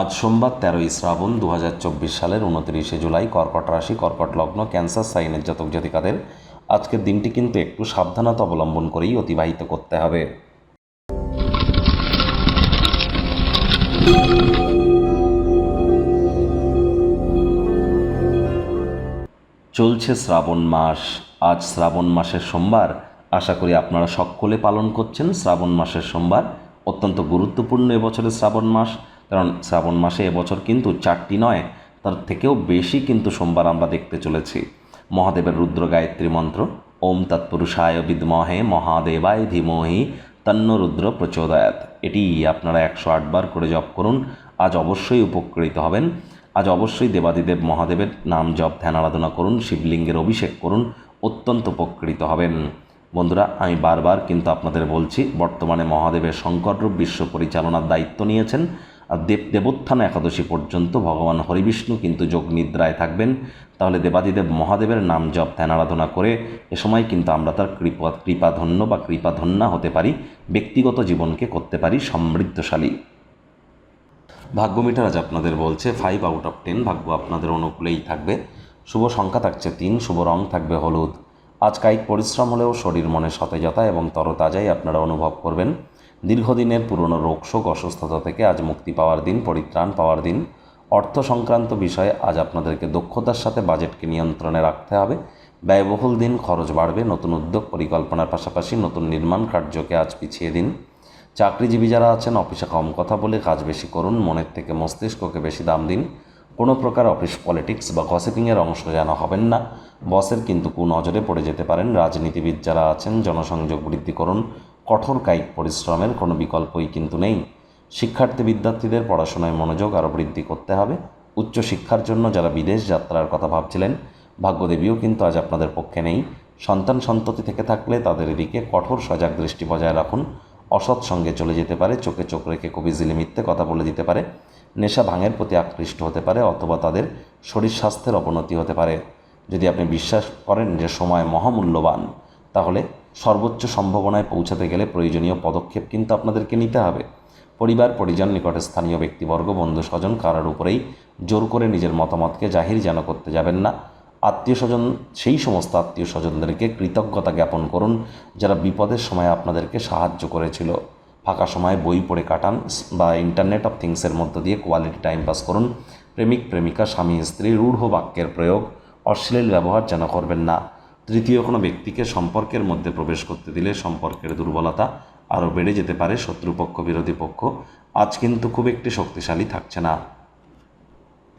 আজ সোমবার তেরোই শ্রাবণ দু হাজার চব্বিশ সালের উনত্রিশে জুলাই কর্কট রাশি, কর্কট লগ্ন, ক্যান্সার, সাইনের জাতক জাতিকাদের। আজকের দিনটি কিন্তু একটু সাবধানতা অবলম্বন করেই অতিবাহিত করতে হবে। চলছে শ্রাবণ মাস। আজ শ্রাবণ মাসের সোমবার। আশা করি আপনারা সকলে পালন করছেন। শ্রাবণ মাসের সোমবার অত্যন্ত গুরুত্বপূর্ণ এবছরের শ্রাবণ মাস। কারণ শ্রাবণ মাসে এবছর কিন্তু চারটি নয়, তার থেকেও বেশি কিন্তু সোমবার আমরা দেখতে চলেছি। মহাদেবের রুদ্র গায়ত্রী মন্ত্র, ওম তৎপুরুষায় বিদ্মহে মহাদেবায় ধীমহি তন্ন রুদ্র প্রচোদয়াত। এটি আপনারা একশো আটবার করে জপ করুন, আজ অবশ্যই উপকৃত হবেন। আজ অবশ্যই দেবাদিদেব মহাদেবের নাম জপ, ধ্যান, আরাধনা করুন, শিবলিঙ্গের অভিষেক করুন, অত্যন্ত উপকৃত হবেন। বন্ধুরা, আমি বারবার কিন্তু আপনাদের বলছি, বর্তমানে মহাদেবের শঙ্কররূপ বিশ্ব পরিচালনার দায়িত্ব নিয়েছেন। দেব দেবোত্থান একাদশী পর্যন্ত ভগবান হরিবিষ্ণু কিন্তু যোগ নিদ্রায় থাকবেন। তাহলে দেবাদিদেব মহাদেবের নাম জপ, ধ্যান, আরাধনা করে এ সময় কিন্তু আমরা তার কৃপা, কৃপাধন্য বা কৃপাধন্যা হতে পারি, ব্যক্তিগত জীবনকে করতে পারি সমৃদ্ধশালী। ভাগ্য মিটার আজ আপনাদের বলছে ফাইভ আউট অফ টেন ভাগ্য আপনাদের অনুকূলেই থাকবে। শুভ সংখ্যা থাকছে তিন, শুভ রং থাকবে হলুদ। আজ কায়িক পরিশ্রম হলেও শরীর মনে সতেজতা এবং তরতাজাই আপনারা অনুভব করবেন। দীর্ঘদিনের পুরনো রোগশোক অসুস্থতা থেকে আজ মুক্তি পাওয়ার দিন, পরিত্রাণ পাওয়ার দিন। অর্থ সংক্রান্ত বিষয়ে আজ আপনাদেরকে দক্ষতার সাথে বাজেটকে নিয়ন্ত্রণে রাখতে হবে। ব্যয়বহুল দিন, খরচ বাড়বে, নতুন উদ্যোগ, পরিকল্পনার পাশাপাশি নতুন নির্মাণ কার্যকে আজ পিছিয়ে দিন। চাকরিজীবী যারা আছেন, অফিসে কম কথা বলে কাজ বেশি করুন, মনের থেকে মস্তিষ্ককে বেশি দাম দিন। কোনো প্রকার অফিস পলিটিক্স বা গসিপিংয়ের অংশ যেন হবেন না। বসের কিন্তু কুনজরে পড়ে যেতে পারেন। রাজনীতিবিদ যারা আছেন, জনসংযোগ বৃদ্ধি করুন। কঠোর কায়িক পরিশ্রমের কোনো বিকল্পই কিন্তু নেই। শিক্ষার্থী বিদ্যার্থীদের পড়াশোনায় মনোযোগ আরও বৃদ্ধি করতে হবে। উচ্চশিক্ষার জন্য যারা বিদেশ যাত্রার কথা ভাবছিলেন, ভাগ্যদেবীও কিন্তু আজ আপনাদের পক্ষে নেই। সন্তান সন্ততি থেকে থাকলে তাদের এদিকে কঠোর সজাগ দৃষ্টি বজায় রাখুন। অসৎ সঙ্গে চলে যেতে পারে, চোখে চোখ রেখে কবি জিলি মিথ্যে কথা বলে দিতে পারে। নেশা ভাঙের প্রতি আকৃষ্ট হতে পারে অথবা তাদের শরীর স্বাস্থ্যের অবনতি হতে পারে। যদি আপনি বিশ্বাস করেন যে সময় মহামূল্যবান, তাহলে সর্বোচ্চ সম্ভাবনায় পৌঁছাতে গেলে প্রয়োজনীয় পদক্ষেপ কিন্তু আপনাদেরকে নিতে হবে। পরিবার, পরিজন নিকটে স্থানীয় ব্যক্তিবর্গ বন্ধু স্বজন কারোর উপরেই জোর করে নিজের মতামতকে জাহির যেন করতে যাবেন না। আত্মীয় স্বজন সেই সমস্ত আত্মীয় স্বজনদেরকে কৃতজ্ঞতা জ্ঞাপন করুন যারা বিপদের সময় আপনাদেরকে সাহায্য করেছিল। ফাঁকা সময়, বই পড়ে কাটান বা ইন্টারনেট অফ থিংসের মধ্য দিয়ে কোয়ালিটি টাইম পাস করুন। প্রেমিক, প্রেমিকা, স্বামী, স্ত্রী, রূঢ় বাক্যের প্রয়োগ, অশ্লীল ব্যবহার যেন করবেন না। তৃতীয় কোনো ব্যক্তিকে সম্পর্কের মধ্যে প্রবেশ করতে দিলে সম্পর্কের দুর্বলতা আরও বেড়ে যেতে পারে, শত্রুপক্ষ, বিরোধী পক্ষ। আজ কিন্তু খুব একটি শক্তিশালী থাকছে না।